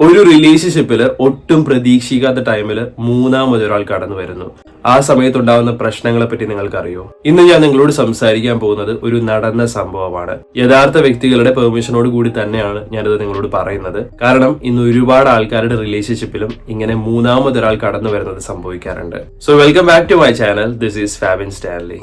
ഒരു റിലേഷൻഷിപ്പിൽ ഒട്ടും പ്രതീക്ഷിക്കാത്ത ടൈമിൽ മൂന്നാമതൊരാൾ കടന്നു വരുന്നു. ആ സമയത്തുണ്ടാവുന്ന പ്രശ്നങ്ങളെ പറ്റി നിങ്ങൾക്കറിയോ? ഇന്ന് ഞാൻ നിങ്ങളോട് സംസാരിക്കാൻ പോകുന്നത് ഒരു നടന്ന സംഭവമാണ്. യഥാർത്ഥ വ്യക്തികളുടെ പെർമിഷനോട് കൂടി തന്നെയാണ് ഞാനത് നിങ്ങളോട് പറയുന്നത്. കാരണം ഇന്ന് ഒരുപാട് ആൾക്കാരുടെ റിലേഷൻഷിപ്പിലും ഇങ്ങനെ മൂന്നാമതൊരാൾ കടന്നു വരുന്നത് സംഭവിക്കാറുണ്ട്. So welcome back to my channel this is Fabin Stanley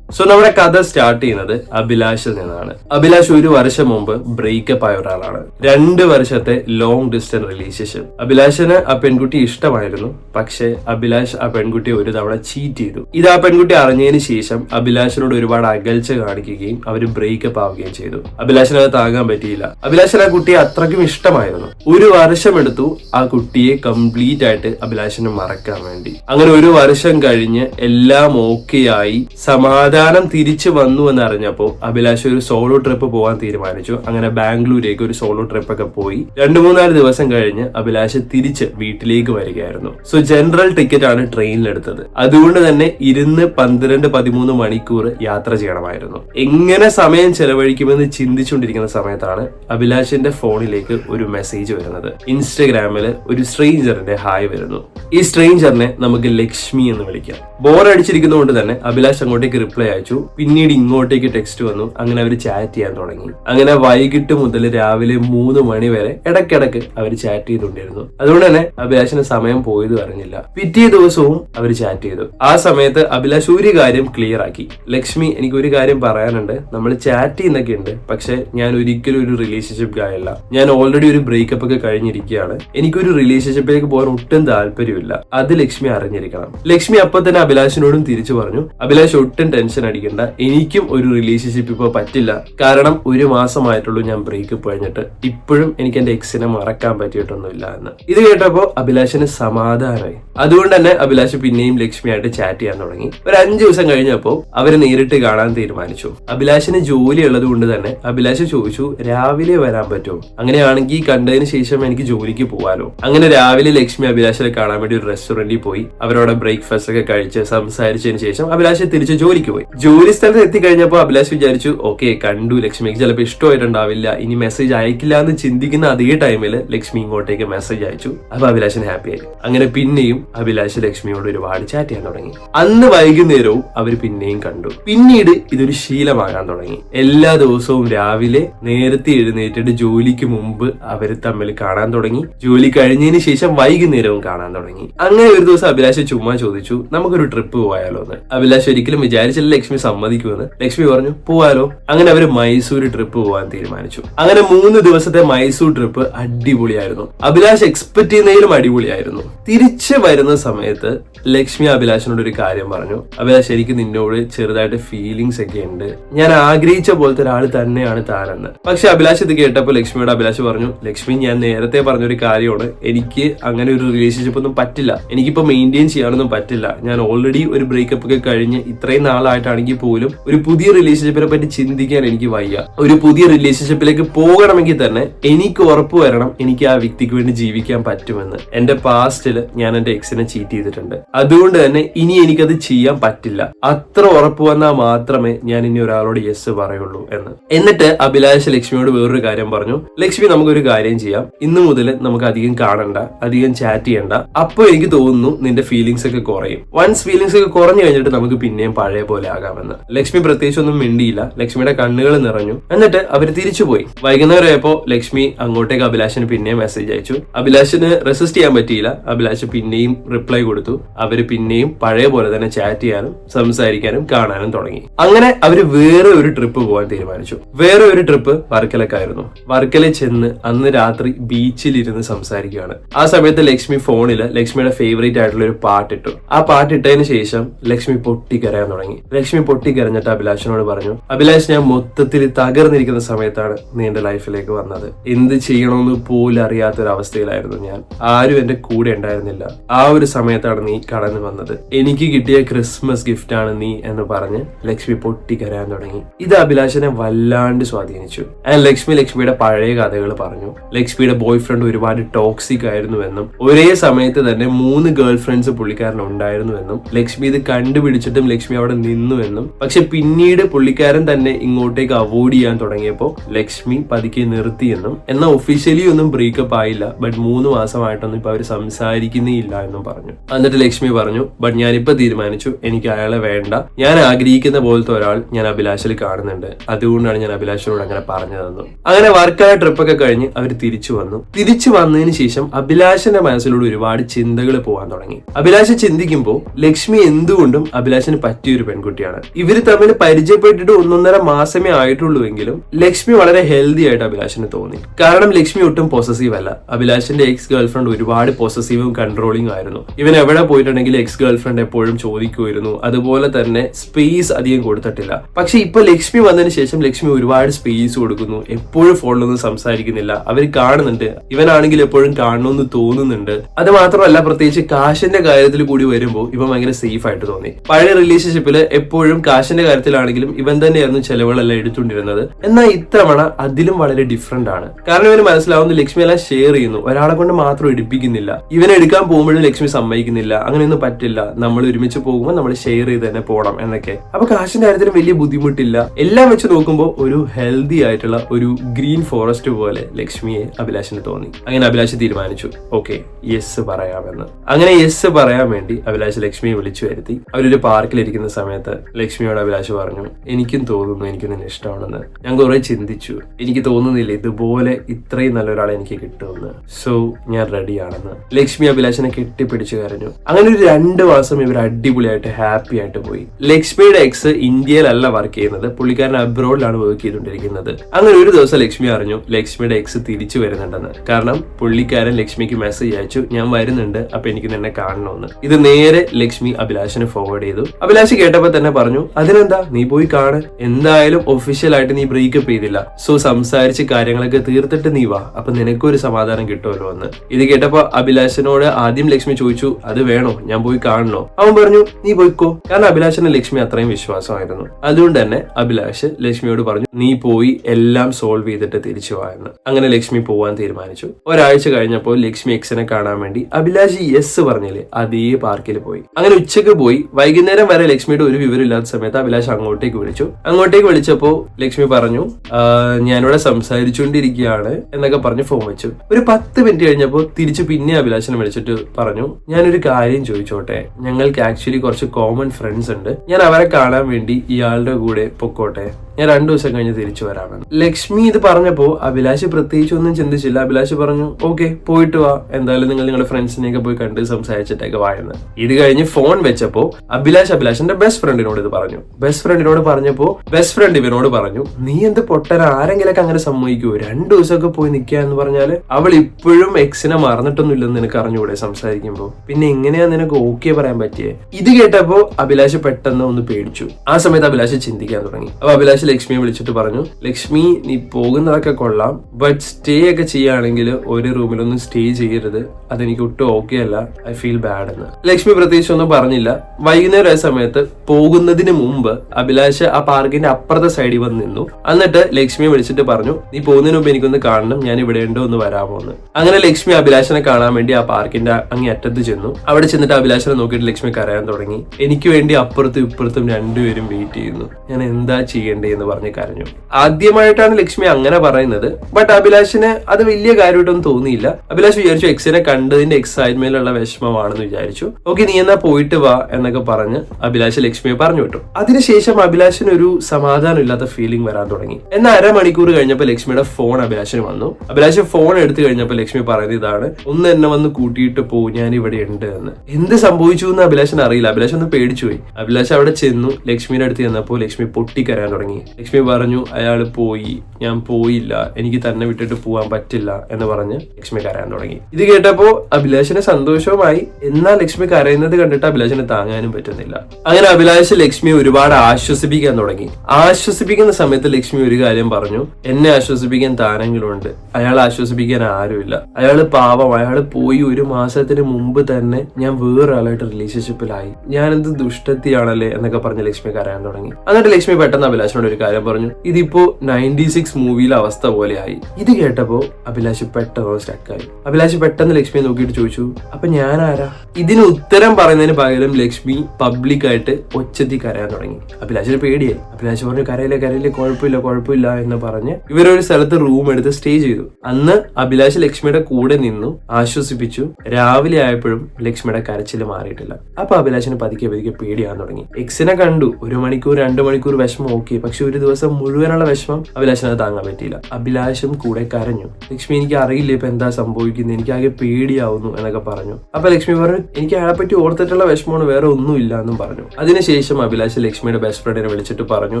so നമ്മുടെ കഥ സ്റ്റാർട്ട് ചെയ്യുന്നത് അഭിലാഷിൽ നിന്നാണ്. അഭിലാഷ് ഒരു വർഷം മുമ്പ് ബ്രേക്കപ്പ് ആയ ഒരാളാണ്. രണ്ട് വർഷത്തെ ലോങ് ഡിസ്റ്റൻസ് റിലേഷൻഷിപ്പ് അഭിലാഷിന് ആ പെൺകുട്ടി ഇഷ്ടമായിരുന്നു. പക്ഷെ അഭിലാഷ് ആ പെൺകുട്ടിയെ ഒരു തവണ ചീറ്റ് ചെയ്തു. ഇത് ആ പെൺകുട്ടി അറിഞ്ഞതിന് ശേഷം അഭിലാഷിനോട് ഒരുപാട് അകൽച്ച കാണിക്കുകയും അവർ ബ്രേക്കപ്പ് ആവുകയും ചെയ്തു. അഭിലാഷിന് അത് താങ്ങാൻ പറ്റിയില്ല. അഭിലാഷിന് ആ കുട്ടിയെ അത്രയ്ക്കും ഇഷ്ടമായിരുന്നു. ഒരു വർഷം എടുത്തു ആ കുട്ടിയെ കംപ്ലീറ്റ് ആയിട്ട് അഭിലാഷിനെ മറക്കാൻ വേണ്ടി. അങ്ങനെ ഒരു വർഷം കഴിഞ്ഞ് എല്ലാം ഓക്കെ ആയി. സമാധാനം തിരിച്ചു വന്നു എന്ന് അറിഞ്ഞപ്പോൾ അഭിലാഷ് ഒരു സോളോ ട്രിപ്പ് പോകാൻ തീരുമാനിച്ചു. അങ്ങനെ ബാംഗ്ലൂരേക്ക് ഒരു സോളോ ട്രിപ്പ് ഒക്കെ പോയി. രണ്ടു മൂന്നാൽ ദിവസം കഴിഞ്ഞ് അഭിലാഷ് തിരിച്ച് വീട്ടിലേക്ക് വരികയായിരുന്നു. സോ ജനറൽ ടിക്കറ്റ് ആണ് ട്രെയിനിൽ എടുത്തത് അതുകൊണ്ട് തന്നെ ഇരുന്ന് പന്ത്രണ്ട് പതിമൂന്ന് മണിക്കൂർ യാത്ര ചെയ്യണമായിരുന്നു. എങ്ങനെ സമയം ചെലവഴിക്കുമെന്ന് ചിന്തിച്ചുകൊണ്ടിരിക്കുന്ന സമയത്താണ് അഭിലാഷിന്റെ ഫോണിലേക്ക് ഒരു മെസ്സേജ് വരുന്നത്. ഇൻസ്റ്റഗ്രാമിൽ ഒരു സ്ട്രേഞ്ചറിന്റെ ഹായ് വരുന്നു. ഈ സ്ട്രേഞ്ചറിനെ നമുക്ക് ലക്ഷ്മി എന്ന് വിളിക്കാം. ബോർ അടിച്ചിരിക്കുന്നതുകൊണ്ട് തന്നെ അഭിലാഷ് അങ്ങോട്ടേക്ക് റിപ്ലൈ അയച്ചു. പിന്നീട് ഇങ്ങോട്ടേക്ക് ടെക്സ്റ്റ് വന്നു. അങ്ങനെ അവർ ചാറ്റ് ചെയ്യാൻ തുടങ്ങി. അങ്ങനെ വൈകിട്ട് മുതൽ രാവിലെ മൂന്ന് മണി വരെ ഇടയ്ക്കിടയ്ക്ക് അവർ ചാറ്റ് ചെയ്തുകൊണ്ടിരുന്നു. അതുകൊണ്ട് തന്നെ അഭിലാഷിന് സമയം പോയത് അറിഞ്ഞില്ല. പിറ്റേ ദിവസവും അവർ ചാറ്റ് ചെയ്തു. ആ സമയത്ത് അഭിലാഷ് ഒരു കാര്യം ക്ലിയർ ആക്കി. ലക്ഷ്മി എനിക്ക് ഒരു കാര്യം പറയാനുണ്ട്. നമ്മൾ ചാറ്റ് ചെയ്യുന്നൊക്കെ ഉണ്ട്. പക്ഷെ ഞാൻ ഒരിക്കലും ഒരു റിലേഷൻഷിപ്പ് ആയല്ല ഞാൻ ഓൾറെഡി ഒരു ബ്രേക്കപ്പ് ഒക്കെ കഴിഞ്ഞിരിക്കുകയാണ്. എനിക്കൊരു റിലേഷൻഷിപ്പിലേക്ക് പോകാൻ ഒട്ടും താല്പര്യമില്ല. അത് ലക്ഷ്മി അറിഞ്ഞിരിക്കണം. ലക്ഷ്മി അപ്പൊ തന്നെ അഭിലാഷിനോടും തിരിച്ചു പറഞ്ഞു. അഭിലാഷ് ഒട്ടും ടെൻഷൻ അടിക്കണ്ട. എനിക്കും ഒരു റിലേഷൻഷിപ്പ് ഇപ്പോൾ പറ്റില്ല. കാരണം ഒരു മാസമായിട്ടുള്ളൂ ഞാൻ ബ്രേക്കപ്പ് കഴിഞ്ഞിട്ട് ഇപ്പോഴും എനിക്ക് എന്റെ എക്സിനെ മറക്കാൻ പറ്റിയിട്ടൊന്നുമില്ല എന്ന്. ഇത് കേട്ടപ്പോൾ അഭിലാഷിന് സമാധാനമായി. അതുകൊണ്ട് തന്നെ അഭിലാഷ് പിന്നെയും ലക്ഷ്മിയായിട്ട് ചാറ്റ് ചെയ്യാൻ തുടങ്ങി. ഒരു അഞ്ചു ദിവസം കഴിഞ്ഞപ്പോൾ അവരെ നേരിട്ട് കാണാൻ തീരുമാനിച്ചു. അഭിലാഷിന് ജോലി ഉള്ളത് കൊണ്ട് തന്നെ അഭിലാഷ് ചോദിച്ചു രാവിലെ വരാൻ പറ്റുമോ? അങ്ങനെയാണെങ്കിൽ കണ്ടതിന് ശേഷം എനിക്ക് ജോലിക്ക് പോവാലോ. അങ്ങനെ രാവിലെ ലക്ഷ്മി അഭിലാഷിനെ കാണാൻ വേണ്ടി ഒരു റെസ്റ്റോറന്റിൽ പോയി. അവരോട് ബ്രേക്ക്ഫാസ്റ്റ് ഒക്കെ കഴിച്ച് സംസാരിച്ചതിന് ശേഷം അഭിലാഷ് തിരിച്ച് ജോലിക്ക് പോയി. ജോലി സ്ഥലത്ത് എത്തിക്കഴിഞ്ഞപ്പോൾ അഭിലാഷ് വിചാരിച്ചു ഓക്കെ കണ്ടു. ലക്ഷ്മിക്ക് ചിലപ്പോൾ ഇഷ്ടമായിട്ടുണ്ടാവില്ല. ഇനി മെസ്സേജ് അയക്കില്ല എന്ന് ചിന്തിക്കുന്ന അതേ ടൈമിൽ ലക്ഷ്മി ഇങ്ങോട്ടേക്ക് മെസ്സേജ് അയച്ചു. അപ്പൊ അഭിലാഷിന് ഹാപ്പി ആയി. അങ്ങനെ പിന്നെയും അഭിലാഷ് ലക്ഷ്മിയോട് ഒരുപാട് ചാറ്റ് ചെയ്യാൻ തുടങ്ങി. അന്ന് വൈകുന്നേരവും അവർ പിന്നെയും കണ്ടു. പിന്നീട് ഇതൊരു ശീലമാകാൻ തുടങ്ങി. എല്ലാ ദിവസവും രാവിലെ നേരത്തെ എഴുന്നേറ്റിട്ട് ജോലിക്ക് മുമ്പ് അവർ തമ്മിൽ കാണാൻ തുടങ്ങി. ജോലി കഴിഞ്ഞതിന് ശേഷം വൈകുന്നേരവും കാണാൻ തുടങ്ങി. അങ്ങനെ ഒരു ദിവസം അഭിലാഷ് ചുമ്മാ ചോദിച്ചു നമുക്കൊരു ട്രിപ്പ് പോയാലോ എന്ന് അഭിലാഷ് ഒരിക്കലും വിചാരിച്ചില്ല ലക്ഷ്മി സമ്മതിക്കുമെന്ന് ലക്ഷ്മി പറഞ്ഞു പോവാലോ. അങ്ങനെ അവർ മൈസൂർ ട്രിപ്പ് പോകാൻ തീരുമാനിച്ചു. അങ്ങനെ മൂന്ന് ദിവസത്തെ മൈസൂർ ട്രിപ്പ് അടിപൊളിയായിരുന്നു. അഭിലാഷ് എക്സ്പെക്ട് ചെയ്യുന്നതിലും അടിപൊളിയായിരുന്നു. തിരിച്ച് വരുന്ന സമയത്ത് ലക്ഷ്മി അഭിലാഷിനോട് ഒരു കാര്യം പറഞ്ഞു. അഭിലാഷ് എനിക്ക് നിന്നോട് ചെറുതായിട്ട് ഫീലിങ്സ് ഒക്കെ ഉണ്ട്. ഞാൻ ആഗ്രഹിച്ച പോലത്തെ ഒരാൾ തന്നെയാണ് താനെന്ന്. പക്ഷെ അഭിലാഷ് ഇത് കേട്ടപ്പോൾ ലക്ഷ്മിയോട് അഭിലാഷ് പറഞ്ഞു ലക്ഷ്മി ഞാൻ നേരത്തെ പറഞ്ഞൊരു കാര്യമാണ്. എനിക്ക് അങ്ങനെ ഒരു റിലേഷൻഷിപ്പ് ഒന്നും പറ്റില്ല. എനിക്കിപ്പോ മെയിന്റെയിൻ ചെയ്യാനൊന്നും പറ്റില്ല. ഞാൻ ഓൾറെഡി ഒരു ബ്രേക്കപ്പ് ഒക്കെ കഴിഞ്ഞ് ഇത്രയും നാളായിട്ടാണെങ്കിൽ പോലും ഒരു പുതിയ റിലേഷൻഷിപ്പിനെ പറ്റി ചിന്തിക്കാൻ എനിക്ക് വയ്യ. ഒരു പുതിയ റിലേഷൻഷിപ്പിലേക്ക് പോകണമെങ്കിൽ തന്നെ എനിക്ക് ഉറപ്പ് വരണം എനിക്ക് ആ വ്യക്തിക്ക് വേണ്ടി ജീവിക്കാൻ പറ്റുമെന്ന്. എന്റെ പാസ്റ്റിൽ ഞാൻ എന്റെ എക്സിനെ ചീറ്റ് ചെയ്തിട്ടുണ്ട്. അതുകൊണ്ട് തന്നെ ഇനി എനിക്കത് ചെയ്യാൻ പറ്റില്ല. അത്ര ഉറപ്പ് വന്നാൽ മാത്രമേ ഞാൻ ഇനി ഒരാളോട് യെസ് പറയുള്ളൂ എന്ന്. എന്നിട്ട് അഭിലാഷ് ലക്ഷ്മിയോട് വേറൊരു കാര്യം പറഞ്ഞു. ലക്ഷ്മി നമുക്കൊരു കാര്യം ചെയ്യാം. ഇന്നു മുതൽ നമുക്ക് അധികം കാണണ്ട അധികം ചാറ്റ് ചെയ്യണ്ട. അപ്പോൾ എനിക്ക് തോന്നുന്നു നിന്റെ ഫീലിങ്സ് ഒക്കെ കുറയും. വൺസ് ഫീലിങ്സ് ഒക്കെ കുറഞ്ഞു കഴിഞ്ഞിട്ട് നമുക്ക് പിന്നെയും പഴയ പോലെ ആകാമെന്ന് ലക്ഷ്മി പ്രത്യേകിച്ച് ഒന്നും മിണ്ടിയില്ല. ലക്ഷ്മിയുടെ കണ്ണുകൾ നിറഞ്ഞു. എന്നിട്ട് അവർ തിരിച്ചുപോയി വൈകുന്നേരമായപ്പോ ലക്ഷ്മി അങ്ങോട്ടേക്ക് അഭിലാഷിന് പിന്നെയും മെസ്സേജ് അയച്ചു. അഭിലാഷിന് റെസിസ്റ്റ് ചെയ്യാൻ പറ്റിയില്ല. അഭിലാഷ് പിന്നെയും റിപ്ലൈ കൊടുത്തു. അവർ പിന്നെയും പഴയ പോലെ തന്നെ ചാറ്റ് ചെയ്യാനും സംസാരിക്കാനും കാണാനും തുടങ്ങി. അങ്ങനെ അവർ വേറെ ഒരു ട്രിപ്പ് പോകാൻ തീരുമാനിച്ചു. വേറെ ഒരു ട്രിപ്പ് വർക്കലക്കായിരുന്നു. വർക്കല ചെന്ന് അന്ന് രാത്രി ബീച്ചിൽ ഇരുന്ന് സംസാരിക്കുകയാണ്. ആ സമയത്ത് ലക്ഷ്മി ഫോണിൽ ലക്ഷ്മിയുടെ ഫേവറേറ്റ് ആയിട്ടുള്ള ഒരു പാട്ടിട്ടു. ആ പാട്ടിട്ടതിന് ശേഷം ലക്ഷ്മി പൊട്ടിക്കരയാൻ തുടങ്ങി. ലക്ഷ്മി പൊട്ടിക്കരഞ്ഞിട്ട് അഭിലാഷിനോട് പറഞ്ഞു അഭിലാഷ് ഞാൻ മൊത്തത്തിൽ തകർന്നിരിക്കുന്ന സമയത്താണ് നീ എന്റെ ലൈഫിലേക്ക് വന്നത്. എന്ത് ചെയ്യണമെന്ന് പോലും അറിയാത്തൊരു അവസ്ഥയിലായിരുന്നു ഞാൻ. ആരും എന്റെ കൂടെ ഉണ്ടായിരുന്നില്ല. ആ ഒരു സമയത്താണ് നീ കടന്നു വന്നത്. എനിക്ക് കിട്ടിയ ക്രിസ്മസ് ഗിഫ്റ്റ് ആണ് നീ എന്ന് പറഞ്ഞ് ലക്ഷ്മി പൊട്ടിക്കരയാൻ തുടങ്ങി. ഇത് അഭിലാഷിനെ വല്ലാണ്ട് സ്വാധീനിച്ചു. ആൻഡ് ലക്ഷ്മി ലക്ഷ്മിയുടെ പഴയ കഥകൾ പറഞ്ഞു. ലക്ഷ്മിയുടെ ബോയ് ഫ്രണ്ട് ഒരുപാട് ടോക്സിക് ആയിരുന്നുവെന്നും ഒരേ സമയത്ത് തന്നെ മൂന്ന് ഗേൾ ഫ്രണ്ട്സ് പുള്ളിക്കാരൻ ഉണ്ടായിരുന്നുവെന്നും ലക്ഷ്മി ഇത് കണ്ടുപിടിച്ചിട്ടും ലക്ഷ്മി അവിടെ നിന്നു എന്നും പക്ഷെ പിന്നീട് പുള്ളിക്കാരൻ തന്നെ ഇങ്ങോട്ടേക്ക് അവോയ്ഡ് ചെയ്യാൻ തുടങ്ങിയപ്പോൾ ലക്ഷ്മി പതുക്കെ നിർത്തിയെന്നും എന്നാൽ ഒഫീഷ്യലി ഒന്നും ബ്രേക്കപ്പ് ആയില്ല ബട്ട് മൂന്ന് മാസമായിട്ടൊന്നും ഇപ്പൊ അവർ സംസാരിക്കുന്നേ ഇല്ല എന്നും പറഞ്ഞു. എന്നിട്ട് ലക്ഷ്മി പറഞ്ഞു ബട്ട് ഞാനിപ്പോ തീരുമാനിച്ചു എനിക്ക് അയാളെ വേണ്ട. ഞാൻ ആഗ്രഹിക്കുന്ന പോലത്തെ ഒരാൾ ഞാൻ അഭിലാഷിൽ കാണുന്നുണ്ട്. അതുകൊണ്ടാണ് ഞാൻ അഭിലാഷിനോട് അങ്ങനെ പറഞ്ഞതെന്നും. അങ്ങനെ വർക്കായ ട്രിപ്പൊക്കെ കഴിഞ്ഞ് അവർ തിരിച്ചു വന്നു. തിരിച്ചു വന്നതിന് ശേഷം അഭിലാഷിന്റെ മനസ്സിലൂടെ ഒരുപാട് ചിന്തകൾ പോകാൻ തുടങ്ങി. അഭിലാഷ ചിന്തിക്കുമ്പോൾ ലക്ഷ്മി എന്തുകൊണ്ടും അഭിലാഷിന് പറ്റിയ ഒരു പെൺകുട്ടിയാണ് ഇവർ തമ്മിൽ പരിചയപ്പെട്ടിട്ട് ഒന്നൊന്നര മാസമേ ആയിട്ടുള്ളൂ എങ്കിലും ലക്ഷ്മി വളരെ ഹെൽത്തി ആയിട്ട് അഭിലാഷിന് തോന്നി. കാരണം ലക്ഷ്മി ഒട്ടും പോസസീവ് അല്ല. അഭിലാഷിന്റെ എക്സ് ഗേൾഫ്രണ്ട് ഒരുപാട് പോസസീവും കൺട്രോളിംഗ് ആയിരുന്നു. ഇവൻ എവിടെ പോയിട്ടുണ്ടെങ്കിൽ എക്സ് ഗേൾഫ്രണ്ട് എപ്പോഴും ചോദിക്കുമായിരുന്നു. അതുപോലെ തന്നെ സ്പേസ് അധികം കൊടുത്തിട്ടില്ല. പക്ഷെ ഇപ്പൊ ലക്ഷ്മി വന്നതിന് ശേഷം ലക്ഷ്മി ഒരുപാട് സ്പേസ് കൊടുക്കുന്നു. എപ്പോഴും ഫോണിലൊന്നും സംസാരിക്കുന്നില്ല. അവർ കാണുന്നുണ്ട്. ഇവനാണെങ്കിൽ എപ്പോഴും കാണണമെന്ന് തോന്നുന്നുണ്ട്. അത് മാത്രമല്ല പ്രത്യേകിച്ച് കാശിന്റെ കാര്യത്തിൽ കൂടി വരുമ്പോൾ ഇവൻ ഭയങ്കര സേഫ് ആയിട്ട് തോന്നി. പഴയ റിലേഷൻഷിപ്പിൽ എപ്പോഴും കാശിന്റെ കാര്യത്തിലാണെങ്കിലും ഇവൻ തന്നെയായിരുന്നു ചെലവുകളെല്ലാം എടുത്തുകൊണ്ടിരുന്നത്. എന്നാൽ ഇത്തവണ അതിലും വളരെ ഡിഫറെന്റ് ആണ്. കാരണം ഇവന് മനസ്സിലാവുന്ന ലക്ഷ്മി എല്ലാം ഷെയർ ചെയ്യുന്നു. ഒരാളെ കൊണ്ട് മാത്രം എടുപ്പിക്കുന്നില്ല. ഇവനെ എടുക്കാൻ പോകുമ്പോഴും ലക്ഷ്മി സമ്മതിക്കുന്നില്ല. അങ്ങനെയൊന്നും പറ്റില്ല. നമ്മൾ ഒരുമിച്ച് പോകുമ്പോൾ നമ്മൾ ഷെയർ ചെയ്ത് തന്നെ പോകണം എന്നൊക്കെ. അപ്പൊ കാശിന്റെ കാര്യത്തിൽ വലിയ ബുദ്ധിമുട്ടില്ല. എല്ലാം വെച്ച് നോക്കുമ്പോൾ ഒരു ഹെൽത്തി ആയിട്ടുള്ള ഒരു ഗ്രീൻ ഫോറസ്റ്റ് പോലെ ലക്ഷ്മിയെ അഭിലാഷിന് തോന്നി. അങ്ങനെ അഭിലാഷ് തീരുമാനിച്ചു. ഓക്കെ യെസ് പറയാമെന്ന്. അങ്ങനെ യെസ് പറയാൻ വേണ്ടി അഭിലാഷ് ലക്ഷ്മിയെ വിളിച്ചു വരുത്തി. അവരൊരു പാർക്കിലിരിക്കുന്ന സമയത്ത് ലക്ഷ്മിയോട് അഭിലാഷ് പറഞ്ഞു എനിക്കും തോന്നുന്നു എനിക്ക് നിന്നെ ഇഷ്ടമാണെന്ന്. ഞാൻ കുറെ ചിന്തിച്ചു. എനിക്ക് തോന്നുന്നില്ല ഇതുപോലെ ഇത്രയും നല്ലൊരാളെ എനിക്ക് കിട്ടുമെന്ന്. സോ ഞാൻ റെഡിയാണെന്ന് ലക്ഷ്മി അഭിലാഷിനെ കെട്ടിപ്പിടിച്ചു കരഞ്ഞു. അങ്ങനെ ഒരു രണ്ട് മാസം ഇവർ അടിപൊളിയായിട്ട് ഹാപ്പി ആയിട്ട് പോയി. ലക്ഷ്മിയുടെ എക്സ് ഇന്ത്യയിലല്ല വർക്ക് ചെയ്യുന്നത്. പുള്ളിക്കാരൻ അബ്രോഡിലാണ് വർക്ക് ചെയ്തുകൊണ്ടിരിക്കുന്നത്. അങ്ങനെ ഒരു ദിവസം ലക്ഷ്മി അറിഞ്ഞു ലക്ഷ്മിയുടെ എക്സ് തിരിച്ചു വരുന്നുണ്ടെന്ന്. കാരണം പുള്ളിക്കാരൻ ലക്ഷ്മിക്ക് മെസ്സേജ് അയച്ചു ഞാൻ വരുന്നുണ്ട് അപ്പൊ എനിക്ക് നിന്നെ കാണണമെന്ന്. ഇത് നേരെ ലക്ഷ്മി അഭിലാഷിനെ ഫോർവേഡ് ചെയ്തു. അഭിലാഷ് കേട്ടപ്പോ തന്നെ പറഞ്ഞു അതിനെന്താ? നീ പോയി കാണ്. എന്തായാലും ഒഫീഷ്യൽ ആയിട്ട് നീ ബ്രേക്കപ്പ് ചെയ്തില്ല. സോ സംസാരിച്ച് കാര്യങ്ങളൊക്കെ തീർത്തിട്ട് നീ വാ. അപ്പൊ നിനക്കൊരു സമാധാനം കിട്ടുമല്ലോ എന്ന്. ഇത് കേട്ടപ്പോ അഭിലാഷനോട് ആദ്യം ലക്ഷ്മി ചോദിച്ചു അത് വേണോ? ഞാൻ പോയി കാണണോ? അവൻ പറഞ്ഞു നീ പോയിക്കോ. കാരണം അഭിലാഷന് ലക്ഷ്മി അത്രയും വിശ്വാസമായിരുന്നു. അതുകൊണ്ട് തന്നെ അഭിലാഷ് ലക്ഷ്മിയോട് പറഞ്ഞു നീ പോയി എല്ലാം സോൾവ് ചെയ്തിട്ട് തിരിച്ചു വാ എന്ന്. അങ്ങനെ ലക്ഷ്മി പോവാൻ തീരുമാനിച്ചു. ഒരാഴ്ച കഴിഞ്ഞപ്പോൾ ലക്ഷ്മി എക്സിനെ കാണാൻ വേണ്ടി അഭിലാഷ് യെസ് പറഞ്ഞില്ലേ അതേ പാർക്കിൽ പോയി. അങ്ങനെ ഉച്ചയ്ക്ക് പോയി. വൈകുന്നേരം വരെ ലക്ഷ്മിയുടെ ഒരു വിവരമില്ലാത്ത സമയത്ത് അഭിലാഷ് അങ്ങോട്ടേക്ക് വിളിച്ചു. അങ്ങോട്ടേക്ക് വിളിച്ചപ്പോ ലക്ഷ്മി പറഞ്ഞു "ആ, ഞാനിവിടെ സംസാരിച്ചുകൊണ്ടിരിക്കുകയാണ് എന്നൊക്കെ പറഞ്ഞ് ഫോൺ വെച്ചു. ഒരു പത്ത് മിനിറ്റ് കഴിഞ്ഞപ്പോൾ തിരിച്ച് പിന്നെ അഭിലാഷിനെ വിളിച്ചിട്ട് പറഞ്ഞു ഞാനൊരു കാര്യം ചോദിച്ചോട്ടെ. ഞങ്ങൾക്ക് ആക്ച്വലി കുറച്ച് കോമൺ ഫ്രണ്ട്സ് ഉണ്ട്. ഞാൻ അവരെ കാണാൻ വേണ്ടി ഇയാളുടെ കൂടെ പൊക്കോട്ടെ. ഞാൻ രണ്ടു ദിവസം കഴിഞ്ഞ് തിരിച്ചു വരാമെന്ന്. ലക്ഷ്മി ഇത് പറഞ്ഞപ്പോൾ അഭിലാഷ് പ്രത്യേകിച്ച് ഒന്നും ചിന്തിച്ചില്ല. അഭിലാഷ് പറഞ്ഞു ഓക്കെ പോയിട്ട് വാ. എന്തായാലും നിങ്ങൾ നിങ്ങളുടെ ഫ്രണ്ട്സിനെയൊക്കെ പോയി കണ്ട് സംസാരിച്ചിട്ടൊക്കെ വായെന്ന് ഇത് കഴിഞ്ഞ് ഫോൺ വെച്ചപ്പോ അഭിലാഷ് അഭിലാഷിന്റെ ബെസ്റ്റ് ഫ്രണ്ടിനോട് ഇത് പറഞ്ഞു. ബെസ്റ്റ് ഫ്രണ്ടിനോട് പറഞ്ഞപ്പോ ബെസ്റ്റ് ഫ്രണ്ട് ഇവനോട് പറഞ്ഞു നീ എന്ത് പൊട്ടന? ആരെങ്കിലൊക്കെ അങ്ങനെ സമ്മതിക്കുമോ രണ്ടു ദിവസമൊക്കെ പോയി നിൽക്കുക എന്ന് പറഞ്ഞാൽ അവൾ ഇപ്പോഴും എക്സിനെ മറന്നിട്ടൊന്നുമില്ലെന്ന് നിനക്ക് അറിഞ്ഞൂടെ സംസാരിക്കുമ്പോ? പിന്നെ എങ്ങനെയാ നിനക്ക് ഓക്കെ പറയാൻ പറ്റിയേ? ഇത് കേട്ടപ്പോ അഭിലാഷ് പെട്ടെന്ന് ഒന്ന് പേടിച്ചു. ആ സമയത്ത് അഭിലാഷ് ചിന്തിക്കാൻ തുടങ്ങി. അപ്പൊ അഭിലാഷ് ലക്ഷ്മിയെ വിളിച്ചിട്ട് പറഞ്ഞു ലക്ഷ്മി നീ പോകുന്നതൊക്കെ കൊള്ളാം ബട്ട് സ്റ്റേ ഒക്കെ ചെയ്യുകയാണെങ്കിൽ ഒരു റൂമിലൊന്നും സ്റ്റേ ചെയ്യരുത്. അതെനിക്ക് ഒട്ടും ഓക്കെ അല്ല. ഐ ഫീൽ ബാഡ് എന്ന് ലക്ഷ്മി പ്രത്യേകിച്ച് ഒന്നും പറഞ്ഞില്ല. വൈകുന്നേരം ആ സമയത്ത് പോകുന്നതിന് മുമ്പ് അഭിലാഷ് ആ പാർക്കിന്റെ അപ്പുറത്തെ സൈഡിൽ വന്ന് നിന്നു. എന്നിട്ട് ലക്ഷ്മിയെ വിളിച്ചിട്ട് പറഞ്ഞു നീ പോകുന്നതിന് മുമ്പ് എനിക്കൊന്ന് കാണണം. ഞാൻ ഇവിടെ ഉണ്ടോ ഒന്ന് വരാമോ എന്ന്. അങ്ങനെ ലക്ഷ്മി അഭിലാഷിനെ കാണാൻ വേണ്ടി ആ പാർക്കിന്റെ അങ്ങേ അറ്റത്ത് ചെന്നു. അവിടെ ചെന്നിട്ട് അഭിലാഷിനെ നോക്കിയിട്ട് ലക്ഷ്മി കരയാൻ തുടങ്ങി. എനിക്ക് വേണ്ടി അപ്പുറത്തും ഇപ്പുറത്തും രണ്ടുപേരും വെയിറ്റ് ചെയ്യുന്നു. ഞാൻ എന്താ ചെയ്യേണ്ടേ എന്ന് പറഞ്ഞ് കരഞ്ഞു. ആദ്യമായിട്ടാണ് ലക്ഷ്മി അങ്ങനെ പറയുന്നത്. ബട്ട് അഭിലാഷിന് അത് വലിയ കാര്യമായിട്ടൊന്നും തോന്നിയില്ല. അഭിലാഷ് വിചാരിച്ചു എക്സിനെ കണ്ടതിന്റെ എക്സൈറ്റ്മെന്റിലുള്ള വിഷമമാണെന്ന് വിചാരിച്ചു. ഓക്കെ നീ എന്നാ പോയിട്ട് വാ എന്നൊക്കെ പറഞ്ഞ് അഭിലാഷ് ലക്ഷ്മിയെ പറഞ്ഞു വിട്ടു. അതിനുശേഷം അഭിലാഷിന് ഒരു സമാധാനം ഇല്ലാത്ത ഫീലിംഗ് വരാൻ തുടങ്ങി. എന്നാൽ അരമണിക്കൂർ കഴിഞ്ഞപ്പോൾ ലക്ഷ്മിയുടെ ഫോൺ അഭിലാഷിന് വന്നു. അഭിലാഷ് ഫോൺ എടുത്തു കഴിഞ്ഞപ്പോൾ ലക്ഷ്മി പറയുന്നത് ഇതാണ് ഒന്ന് എന്നെ വന്ന് കൂട്ടിയിട്ട് പോ ഞാൻ ഇവിടെ ഉണ്ട് എന്ന്. എന്ത് സംഭവിച്ചു എന്ന് അഭിലാഷിന് അറിയില്ല. അഭിലാഷ് ഒന്ന് പേടിച്ചു പോയി അഭിലാഷ് അവിടെ ചെന്നു. ലക്ഷ്മിയുടെ അടുത്ത് ചെന്നപ്പോൾ ലക്ഷ്മി പൊട്ടിക്കരയാൻ തുടങ്ങി. ലക്ഷ്മി പറഞ്ഞു അയാൾ പോയി. ഞാൻ പോയില്ല. എനിക്ക് തന്നെ വിട്ടിട്ട് പോവാൻ പറ്റില്ല എന്ന് പറഞ്ഞ് ലക്ഷ്മി കരയാൻ തുടങ്ങി. ഇത് കേട്ടപ്പോ അഭിലാഷിന് സന്തോഷവുമായി. എന്നാൽ ലക്ഷ്മി കരയുന്നത് കണ്ടിട്ട് അഭിലാഷിന് താങ്ങാനും പറ്റുന്നില്ല. അങ്ങനെ അഭിലാഷ് ലക്ഷ്മി ഒരുപാട് ആശ്വസിപ്പിക്കാൻ തുടങ്ങി. ആശ്വസിപ്പിക്കുന്ന സമയത്ത് ലക്ഷ്മി ഒരു കാര്യം പറഞ്ഞു. എന്നെ ആശ്വസിപ്പിക്കാൻ താനെങ്കിലുണ്ട്. അയാൾ ആശ്വസിപ്പിക്കാൻ ആരുമില്ല. അയാൾ പാവം. അയാൾ പോയി ഒരു മാസത്തിന് മുമ്പ് തന്നെ ഞാൻ വേറൊരാളായിട്ട് റിലേഷൻഷിപ്പിലായി ഞാനെന്ത് ദുഷ്ടത്തിയാണല്ലേ? എന്നൊക്കെ പറഞ്ഞ് ലക്ഷ്മി കരയാൻ തുടങ്ങി. എന്നിട്ട് ലക്ഷ്മി പെട്ടെന്ന് അഭിലാഷിനോട് ഒരു കാര്യം പറഞ്ഞു. ഇതിപ്പോ നയന്റി സിക്സ് മൂവിയിലെ അവസ്ഥ പോലെയായി. ഇത് കേട്ടപ്പോ അഭിലാഷ് പെട്ടെന്ന് സ്റ്റക്കായി അഭിലാഷ് പെട്ടെന്ന് ലക്ഷ്മിയെ നോക്കിയിട്ട് ചോദിച്ചു അപ്പൊ ഞാൻ ആരാ ഇതിന് ഉത്തരം പറയുന്നതിന് പകരം ലക്ഷ്മി പബ്ലിക്കായിട്ട് ഒച്ചത്തി കരയാൻ തുടങ്ങി. അഭിലാഷിന് പേടിയായി. അഭിലാഷ് പറഞ്ഞു കരയിലെ കരയിലെ കുഴപ്പമില്ല കുഴപ്പമില്ല എന്ന് പറഞ്ഞ് ഇവരൊരു സ്ഥലത്ത് റൂം എടുത്ത് സ്റ്റേ ചെയ്തു. അന്ന് അഭിലാഷ് ലക്ഷ്മിയുടെ കൂടെ നിന്നു ആശ്വസിപ്പിച്ചു. രാവിലെ ആയപ്പോഴും ലക്ഷ്മിയുടെ കരച്ചിൽ മാറിയിട്ടില്ല. അപ്പൊ അഭിലാഷിന് പതുക്കെ പതുക്കെ പേടിയാൻ തുടങ്ങി. എക്സിനെ കണ്ടു. ഒരു മണിക്കൂർ രണ്ട് മണിക്കൂർ വിഷമം ഓക്കെ. പക്ഷെ ഒരു ദിവസം മുഴുവനുള്ള വിഷമം അഭിലാഷന് താങ്ങാൻ പറ്റിയില്ല. അഭിലാഷും കൂടെ കരഞ്ഞു. ലക്ഷ്മി എനിക്ക് അറിയില്ല ഇപ്പൊ എന്താ സംഭവിക്കുന്നത് എനിക്ക് ആകെ പേടിയാവുന്നു എന്നൊക്കെ പറഞ്ഞു. അപ്പൊ ലക്ഷ്മി പറഞ്ഞു എനിക്ക് അയാളെ പറ്റി ഓർത്തിട്ടുള്ള വിഷമമാണ്. വേറെ ഒന്നും ഇല്ല എന്നും പറഞ്ഞു. അതിനുശേഷം അഭിലാഷ് ലക്ഷ്മിയുടെ ബെസ്റ്റ് ഫ്രണ്ടിനെ വിളിച്ചിട്ട് പറഞ്ഞു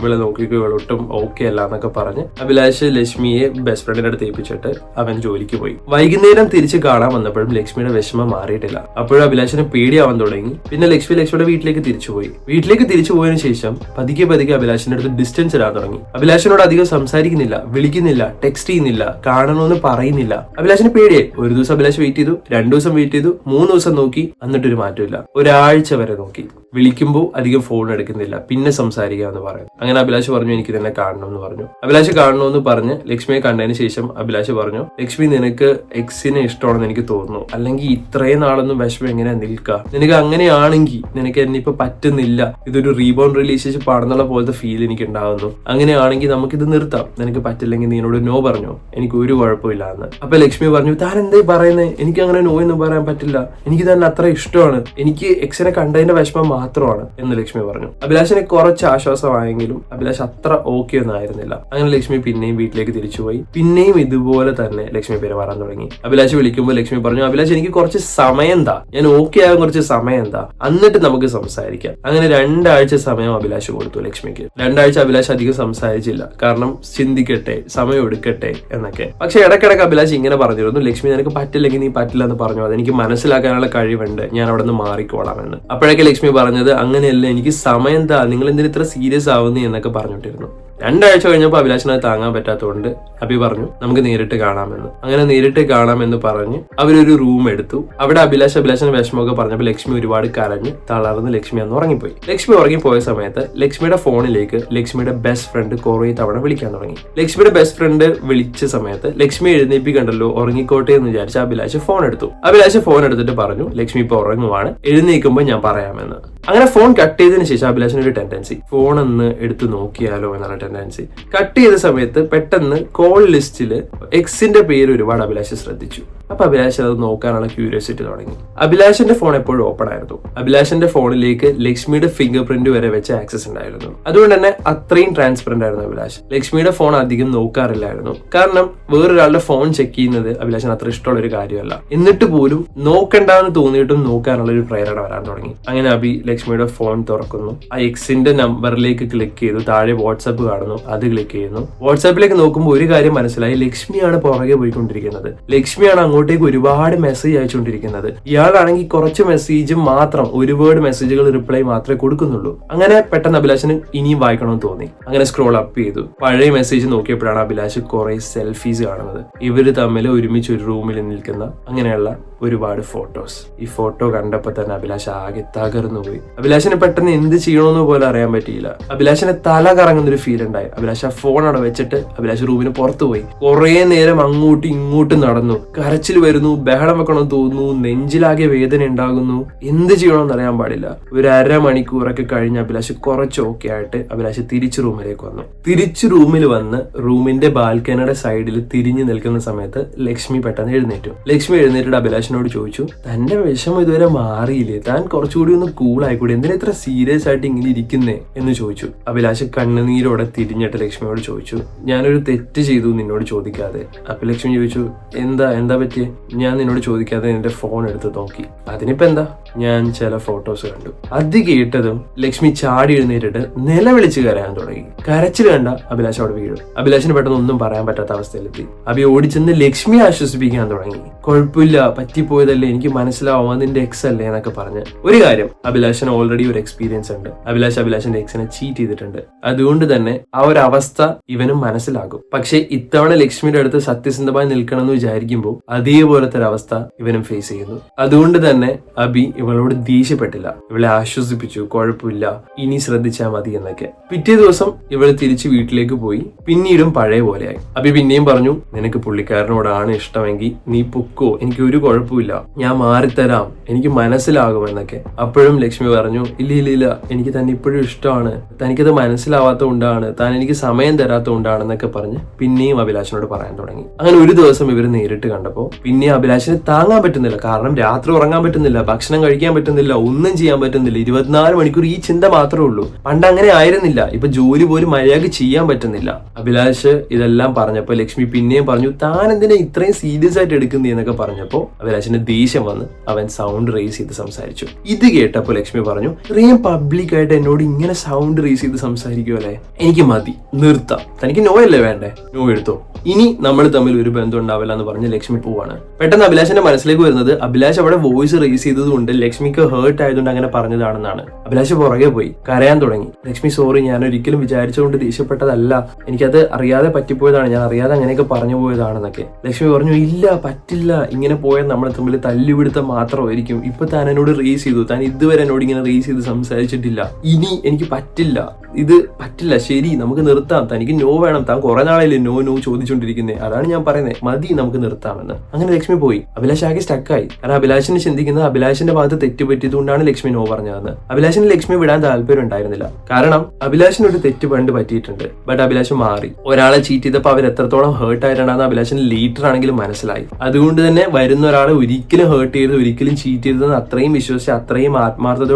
ഇവളെ നോക്കിക്കോ ഇവളൊട്ടും ഓക്കെ അല്ല എന്നൊക്കെ പറഞ്ഞ് അഭിലാഷ് ലക്ഷ്മിയെ ബെസ്റ്റ് ഫ്രണ്ടിന്റെ അടുത്ത് ഏൽപ്പിച്ചിട്ട് അവൻ ജോലിക്ക് പോയി. വൈകുന്നേരം തിരിച്ച് കാണാൻ വന്നപ്പോഴും ലക്ഷ്മിയുടെ വിഷമം മാറിയിട്ടില്ല. അപ്പോഴും അഭിലാഷിന് പേടിയാവാൻ തുടങ്ങി. പിന്നെ ലക്ഷ്മി ലക്ഷ്മിയുടെ വീട്ടിലേക്ക് തിരിച്ചുപോയി വീട്ടിലേക്ക് തിരിച്ചു പോയതിനു ശേഷം പതുക്കെ പതുക്കെ അഭിലാഷിന്റെ അടുത്ത് ഡിസ്റ്റൻസ് ഇടാൻ തുടങ്ങി. അഭിലാഷിനോട് അധികം സംസാരിക്കുന്നില്ല വിളിക്കുന്നില്ല ടെക്സ്റ്റ് ചെയ്യുന്നില്ല കാണണമെന്ന് പറയുന്നില്ല. അഭിലാഷിന് പേടിയായി. ഒരു ദിവസം അഭിലാഷ് വെയിറ്റ് ചെയ്തു രണ്ടു ദിവസം വെയിറ്റ് ചെയ്തു മൂന്ന് ദിവസം നോക്കി എന്നിട്ടൊരു മാറ്റമില്ല. ഒരാഴ്ച വരെ നോക്കി. വിളിക്കുമ്പോൾ അധികം ഫോൺ എടുക്കുന്നില്ല പിന്നെ സംസാരിക്കാമെന്ന് പറയും അങ്ങനെ അഭിലാഷ് പറഞ്ഞു എനിക്ക് തന്നെ കാണണം എന്ന് പറഞ്ഞു. അഭിലാഷ് കാണണമെന്ന് പറഞ്ഞ് ലക്ഷ്മിയെ കണ്ടതിന് ശേഷം അഭിലാഷ് പറഞ്ഞു ലക്ഷ്മി നിനക്ക് എക്സിനെ ഇഷ്ടമാണെന്ന് എനിക്ക് തോന്നുന്നു. അല്ലെങ്കിൽ ഇത്രയും നാളൊന്നും വിഷമം എങ്ങനെ നിൽക്കുക നിനക്ക് അങ്ങനെയാണെങ്കിൽ നിനക്ക് എന്നെ ഇപ്പൊ പറ്റുന്നില്ല. ഇതൊരു റീബോൺ റിലേഷൻഷിപ്പ് ആണെന്നുള്ള പോലത്തെ ഫീൽ എനിക്ക് ഉണ്ടാകുന്നു അങ്ങനെയാണെങ്കിൽ നമുക്കിത് നിർത്താം. നിനക്ക് പറ്റില്ലെങ്കിൽ നീ എന്നോട് നോ പറഞ്ഞു? എനിക്ക് ഒരു കുഴപ്പമില്ല എന്ന്. അപ്പൊ ലക്ഷ്മി പറഞ്ഞു താൻ എന്തേ പറയുന്നത് എനിക്ക് അങ്ങനെ നോ എന്ന് പറയാൻ പറ്റില്ല. എനിക്ക് തന്നെ അത്ര ഇഷ്ടമാണ്. എനിക്ക് എക്സിനെ കണ്ടതിന്റെ വിഷമം മാത്രമാണ്. എന്ന് ലക്ഷ്മി പറഞ്ഞു. അഭിലാഷിനെ കുറച്ച് ആശ്വാസമായെങ്കിലും അഭിലാഷ് അത്ര ഓക്കെ ഒന്നും ആയിരുന്നില്ല. അങ്ങനെ ലക്ഷ്മി പിന്നെയും വീട്ടിലേക്ക് തിരിച്ചുപോയി പിന്നെയും ഇതുപോലെ തന്നെ ലക്ഷ്മി പെരുമാറാൻ തുടങ്ങി. അഭിലാഷ് വിളിക്കുമ്പോൾ ലക്ഷ്മി പറഞ്ഞു അഭിലാഷ് എനിക്ക് കുറച്ച് സമയം താ. ഞാൻ ഓക്കെ ആകാൻ കുറച്ച് സമയം താ. എന്നിട്ട് നമുക്ക് സംസാരിക്കാം. അങ്ങനെ രണ്ടാഴ്ച സമയം അഭിലാഷ് കൊടുത്തു ലക്ഷ്മിക്ക്. രണ്ടാഴ്ച അഭിലാഷ് അധികം സംസാരിച്ചില്ല. കാരണം ചിന്തിക്കട്ടെ സമയം എടുക്കട്ടെ എന്നൊക്കെ. പക്ഷെ ഇടയ്ക്കിടയ്ക്ക് അഭിലാഷ് ഇങ്ങനെ പറഞ്ഞിരുന്നു ലക്ഷ്മി നിനക്ക് പറ്റില്ലെങ്കിൽ നീ പറ്റില്ല എന്ന് പറഞ്ഞു. അതെനിക്ക് മനസ്സിലാക്കാനുള്ള കഴിവുണ്ട്. ഞാൻ അവിടെ നിന്ന് മാറിക്കോളാം എന്ന്. അപ്പോഴൊക്കെ ലക്ഷ്മി പറഞ്ഞത് അങ്ങനെയല്ല എനിക്ക് സമയം താ. നിങ്ങൾ എന്തിന് ഇത്ര സീരിയസ് ആവുന്നു? എന്നൊക്കെ പറഞ്ഞിട്ടിരുന്നു രണ്ടാഴ്ച കഴിഞ്ഞപ്പോൾ അഭിലാഷിനെ താങ്ങാൻ പറ്റാത്തതുകൊണ്ട് അഭി പറഞ്ഞു നമുക്ക് നേരിട്ട് കാണാമെന്ന്. അങ്ങനെ നേരിട്ട് കാണാമെന്ന് പറഞ്ഞ് അവരൊരു റൂം എടുത്തു. അവിടെ അഭിലാഷ് അഭിലാഷിന് വിഷമമൊക്കെ പറഞ്ഞപ്പോൾ ലക്ഷ്മി ഒരുപാട് കരഞ്ഞ് തളർന്ന് ലക്ഷ്മി അന്ന് ഉറങ്ങിപ്പോയി. ലക്ഷ്മി ഉറങ്ങിപ്പോയ സമയത്ത് ലക്ഷ്മിയുടെ ഫോണിലേക്ക് ലക്ഷ്മിയുടെ ബെസ്റ്റ് ഫ്രണ്ട് കുറേ തവണ വിളിക്കാൻ തുടങ്ങി. ലക്ഷ്മിയുടെ ബെസ്റ്റ് ഫ്രണ്ട് വിളിച്ച സമയത്ത് ലക്ഷ്മി എഴുന്നേപ്പിക്കണ്ടല്ലോ ഉറങ്ങിക്കോട്ടെ എന്ന് വിചാരിച്ച് അഭിലാഷ് ഫോൺ എടുത്തു. അഭിലാഷ് ഫോൺ എടുത്തിട്ട് പറഞ്ഞു ലക്ഷ്മി ഇപ്പൊ ഉറങ്ങുവാണ് എഴുന്നേൽക്കുമ്പോൾ ഞാൻ പറയാമെന്ന്. അങ്ങനെ ഫോൺ കട്ട് ചെയ്തതിന് ശേഷം അഭിലാഷിന് ഒരു ടെൻഡൻസി ഫോൺ ഒന്ന് എടുത്ത് നോക്കിയാലോ എന്നുള്ള ടെൻഡൻസി കട്ട് ചെയ്ത സമയത്ത് പെട്ടെന്ന് കോൾ ലിസ്റ്റിൽ എക്സിന്റെ പേര് ഒരുപാട് അഭിലാഷ് ശ്രദ്ധിച്ചു. അപ്പൊ അഭിലാഷ് അത് നോക്കാനുള്ള ക്യൂരിയോസിറ്റി തുടങ്ങി. അഭിലാഷിന്റെ ഫോൺ എപ്പോഴും ഓപ്പൺ ആയിരുന്നു. അഭിലാഷിന്റെ ഫോണിലേക്ക് ലക്ഷ്മിയുടെ ഫിംഗർ പ്രിന്റ് വരെ വെച്ച് ആക്സസ് ഉണ്ടായിരുന്നു. അതുകൊണ്ട് തന്നെ അത്രയും ട്രാൻസ്പെറന്റ് ആയിരുന്നു അഭിലാഷ്. ലക്ഷ്മിയുടെ ഫോൺ അധികം നോക്കാറില്ലായിരുന്നു. കാരണം വേറൊരാളുടെ ഫോൺ ചെക്ക് ചെയ്യുന്നത് അഭിലാഷിന് അത്ര ഇഷ്ടമുള്ള ഒരു കാര്യമല്ല. എന്നിട്ട് പോലും നോക്കണ്ടെന്ന് തോന്നിയിട്ടും നോക്കാനുള്ള ഒരു പ്രേരണ വരാൻ തുടങ്ങി. അങ്ങനെ അഭി ലക്ഷ്മിയുടെ ഫോൺ തുറക്കുന്നു. ആ എക്സിന്റെ നമ്പറിലേക്ക് ക്ലിക്ക് ചെയ്തു. താഴെ വാട്സപ്പ് കാണുന്നു. അത് ക്ലിക്ക് ചെയ്യുന്നു. വാട്സാപ്പിലേക്ക് നോക്കുമ്പോൾ ഒരു കാര്യം മനസ്സിലായി. ലക്ഷ്മിയാണ് പുറകെ പോയിക്കൊണ്ടിരിക്കുന്നത്. ലക്ഷ്മിയാണ് അങ്ങോട്ടേക്ക് ഒരുപാട് മെസ്സേജ് അയച്ചുകൊണ്ടിരിക്കുന്നത്. ഇയാളാണെങ്കിൽ കുറച്ച് മെസ്സേജ് മാത്രം ഒരുപാട് മെസ്സേജുകൾ റിപ്ലൈ മാത്രമേ കൊടുക്കുന്നുള്ളൂ. അങ്ങനെ പെട്ടെന്ന് അഭിലാഷിന് ഇനിയും വായിക്കണമെന്ന് തോന്നി. അങ്ങനെ സ്ക്രോൾ അപ്പ് ചെയ്തു. പഴയ മെസ്സേജ് നോക്കിയപ്പോഴാണ് അഭിലാഷ് കുറെ സെൽഫീസ് കാണുന്നത്. ഇവർ തമ്മിൽ ഒരുമിച്ച് ഒരു റൂമിൽ നിൽക്കുന്ന അങ്ങനെയുള്ള ഒരുപാട് ഫോട്ടോസ് ഈ ഫോട്ടോ കണ്ടപ്പോൾ തന്നെ അഭിലാഷ് ആകെ തകർന്നു പോയി അഭിലാഷിന് പെട്ടെന്ന് എന്ത് ചെയ്യണമെന്ന് പോലും അറിയാൻ പറ്റിയില്ല. അഭിലാഷിന് തല കറങ്ങുന്ന ഒരു ഫീൽ ഉണ്ടായി. അഭിലാഷ് ആ ഫോൺ അവിടെ വെച്ചിട്ട് അഭിലാഷ് റൂമിന് പുറത്തുപോയി കുറേ നേരം അങ്ങോട്ടും ഇങ്ങോട്ടും നടന്നു. കരച്ചിൽ വരുന്നു ബഹളം വെക്കണമെന്ന് തോന്നുന്നു നെഞ്ചിലാകെ വേദന ഉണ്ടാകുന്നു. എന്ത് ചെയ്യണമെന്ന് അറിയാൻ പാടില്ല. ഒരു അരമണിക്കൂറൊക്കെ കഴിഞ്ഞ് അഭിലാഷ് കുറച്ച് ഓക്കെ ആയിട്ട് അഭിലാഷ് തിരിച്ചു റൂമിലേക്ക് വന്നു. തിരിച്ചു റൂമിൽ വന്ന് റൂമിന്റെ ബാൽക്കണിയുടെ സൈഡിൽ തിരിഞ്ഞു നിൽക്കുന്ന സമയത്ത് ലക്ഷ്മി പെട്ടെന്ന് എഴുന്നേറ്റു. ലക്ഷ്മി എഴുന്നേറ്റിട്ട് അഭിലാഷിനോട് ചോദിച്ചു തന്റെ വിഷമം ഇതുവരെ മാറിയില്ലേ? താൻ കുറച്ചുകൂടി ഒന്ന് കൂൾ ആയിക്കൂടി എന്തിനാ ഇത്ര സീരിയസ് ആയിട്ട് ഇങ്ങനെ ഇരിക്കുന്നേ എന്ന് ചോദിച്ചു. അഭിലാഷ് കണ്ണുനീരോടെ തിരിഞ്ഞിട്ട് ലക്ഷ്മിയോട് ചോദിച്ചു ഞാനൊരു തെറ്റ് ചെയ്തു നിന്നോട് ചോദിക്കാതെ. അപ്പൊ ലക്ഷ്മി ചോദിച്ചു എന്താ എന്താ പറ്റിയേ? ഞാൻ നിന്നോട് ചോദിക്കാതെ എന്റെ ഫോൺ എടുത്ത് നോക്കി. അതിനിപ്പോ എന്താ? ഞാൻ ചില ഫോട്ടോസ് കണ്ടു. അത് കേട്ടതും ലക്ഷ്മി ചാടി എഴുന്നേറ്റിട്ട് നിലവിളിച്ച് കരയാൻ തുടങ്ങി. കരച്ചിൽ കണ്ട അഭിലാഷ് അവിടെ വീഴും. അഭിലാഷിന് പെട്ടെന്ന് ഒന്നും പറയാൻ പറ്റാത്ത അവസ്ഥയിലെത്തി. അഭി ഓടിച്ചെന്ന് ലക്ഷ്മി ആശ്വസിപ്പിക്കാൻ തുടങ്ങി. കുഴപ്പമില്ല പറ്റിപ്പോയതല്ലേ എനിക്ക് മനസ്സിലാവും അതിന്റെ എക്സ് അല്ലേ എന്നൊക്കെ പറഞ്ഞ്. ഒരു കാര്യം അഭിലാഷ് അഭിലാഷിന് ഓൾറെഡി ഒരു എക്സ്പീരിയൻസ് ഉണ്ട്. അഭിലാഷ് അഭിലാഷിന്റെ എക്സിനെ ചീറ്റ് ചെയ്തിട്ടുണ്ട്. അതുകൊണ്ട് തന്നെ ആ ഒരു അവസ്ഥ ഇവനും മനസ്സിലാകും. പക്ഷെ ഇത്തവണ ലക്ഷ്മിയുടെ അടുത്ത് സത്യസന്ധമായി നിൽക്കണം എന്ന് വിചാരിക്കുമ്പോൾ അതേപോലത്തെ ഒരു അവസ്ഥ ഇവനും ഫേസ് ചെയ്യുന്നു. അതുകൊണ്ട് തന്നെ അബി ഇവളോട് ദേഷ്യപ്പെട്ടില്ല. ഇവളെ ആശ്വസിപ്പിച്ചു കുഴപ്പമില്ല ഇനി ശ്രദ്ധിച്ചാൽ മതി എന്നൊക്കെ. പിറ്റേ ദിവസം ഇവൾ തിരിച്ച് വീട്ടിലേക്ക് പോയി. പിന്നീടും പഴയ പോലെയായി. അബി പിന്നെയും പറഞ്ഞു നിനക്ക് പുള്ളിക്കാരനോടാണ് ഇഷ്ടമെങ്കിൽ നീ പൊക്കോ. എനിക്ക് ഒരു കുഴപ്പമില്ല. ഞാൻ മാറിത്തരാം. എനിക്ക് മനസ്സിലാകും എന്നൊക്കെ. അപ്പോഴും ലക്ഷ്മി പറഞ്ഞു ഇല്ല ഇല്ല ഇല്ല എനിക്ക് തന്നെ ഇപ്പോഴും ഇഷ്ടമാണ്. തനിക്കത് മനസ്സിലാവാത്ത കൊണ്ടാണ് താൻ എനിക്ക് സമയം തരാത്ത കൊണ്ടാണെന്നൊക്കെ പറഞ്ഞ് പിന്നെയും അഭിലാഷിനോട് പറയാൻ തുടങ്ങി. അങ്ങനെ ഒരു ദിവസം ഇവർ നേരിട്ട് കണ്ടപ്പോൾ പിന്നെ അഭിലാഷിനെ താങ്ങാൻ പറ്റുന്നില്ല. കാരണം രാത്രി ഉറങ്ങാൻ പറ്റുന്നില്ല ഭക്ഷണം കഴിക്കാൻ പറ്റുന്നില്ല ഒന്നും ചെയ്യാൻ പറ്റുന്നില്ല. ഇരുപത്തിനാല് മണിക്കൂർ ഈ ചിന്ത മാത്രമേ ഉള്ളൂ. പണ്ട് അങ്ങനെ ആയിരുന്നില്ല. ഇപ്പൊ ജോലി പോലും മര്യാദയ്ക്ക് ചെയ്യാൻ പറ്റുന്നില്ല. അഭിലാഷ് ഇതെല്ലാം പറഞ്ഞപ്പോൾ ലക്ഷ്മി പിന്നെയും പറഞ്ഞു താൻ എന്തിനാ ഇത്രയും സീരിയസ് ആയിട്ട് എടുക്കുന്നേ? എന്നൊക്കെ പറഞ്ഞപ്പോ അഭിലാഷിന് ദേഷ്യം വന്ന് അവൻ സൗണ്ട് റേസ് ചെയ്ത് സംസാരിച്ചു. ഇത് കേട്ടപ്പോൾ ലക്ഷ്മി പറഞ്ഞു. ഇത്രയും പബ്ലിക്കായിട്ട് എന്നോട് ഇങ്ങനെ സൗണ്ട് റേസ് ചെയ്ത് സംസാരിക്കുമല്ലേ എനിക്ക് മതി. നിർത്താം. തനിക്ക് നോ അല്ലേ വേണ്ടേ? നോ എടുത്തോ. ഇനി നമ്മൾ തമ്മിൽ ഒരു ബന്ധം ഉണ്ടാവില്ല എന്ന് പറഞ്ഞ് ലക്ഷ്മി പോവാണ്. പെട്ടെന്ന് അഭിലാഷിന്റെ മനസ്സിലേക്ക് വരുന്നത് അഭിലാഷ് അവിടെ വോയിസ് റേസ് ചെയ്തതുകൊണ്ട് ലക്ഷ്മിക്ക് ഹേർട്ട് ആയതുകൊണ്ട് അങ്ങനെ പറഞ്ഞതാണെന്നാണ്. അഭിലാഷ് പുറകെ പോയി. കരയാൻ തുടങ്ങി. ലക്ഷ്മി സോറി ഞാൻ ഒരിക്കലും വിചാരിച്ചുകൊണ്ട് ദേഷ്യപ്പെട്ടതല്ല. എനിക്കത് അറിയാതെ പറ്റിപ്പോയതാണ്. ഞാൻ അറിയാതെ അങ്ങനെയൊക്കെ പറഞ്ഞു പോയതാണെന്നൊക്കെ. ലക്ഷ്മി പറഞ്ഞു ഇല്ല പറ്റില്ല. ഇങ്ങനെ പോയാൽ നമ്മൾ തമ്മിൽ തല്ലുപിടുത്തം മാത്രമായിരിക്കും. ഇപ്പൊ താൻ എന്നോട് റേസ് ചെയ്തു. താൻ ഇതുവരെ എന്നോട് ഇങ്ങനെ റീച്ച് ചെയ്ത് സംസാരിച്ചിട്ടില്ല. ഇനി എനിക്ക് പറ്റില്ല. ഇത് പറ്റില്ല. ശരി നമുക്ക് നിർത്താം. തനിക്ക് നോ വേണം. താൻ കുറെ നാളായില്ലേ നോ നോ ചോദിച്ചുകൊണ്ടിരിക്കുന്നത് അതാണ് ഞാൻ പറയുന്നത് മതി നമുക്ക് നിർത്താമെന്ന്. അങ്ങനെ ലക്ഷ്മി പോയി. അഭിലാഷ് ആകെ സ്റ്റക്കായി കാരണം അഭിലാഷിനെ ചിന്തിക്കുന്നത് അഭിലാഷിന്റെ ഭാഗത്ത് തെറ്റ് പറ്റിയതുകൊണ്ടാണ് ലക്ഷ്മി നോ പറഞ്ഞതെന്ന്. അഭിലാഷിന് ലക്ഷ്മി വിടാൻ താല്പര്യം ഉണ്ടായിരുന്നില്ല. കാരണം അഭിലാഷിന് ഒരു തെറ്റ് പണ്ട് പറ്റിയിട്ടുണ്ട്. ബട്ട് അഭിലാഷ് മാറി. ഒരാളെ ചീറ്റ് ചെയ്തപ്പോൾ അവർ എത്രത്തോളം ഹേർട്ട് ആയിട്ടാണെന്ന് അഭിലാഷിന് ലീറ്റർ ആണെങ്കിലും മനസ്സിലായി. അതുകൊണ്ട് തന്നെ വരുന്ന ഒരാളെ ഒരിക്കലും ഹേർട്ട് ചെയ്ത് ഒരിക്കലും ചീറ്റ് ചെയ്തതെന്ന് അത്രയും വിശ്വസിച്ച് അത്രയും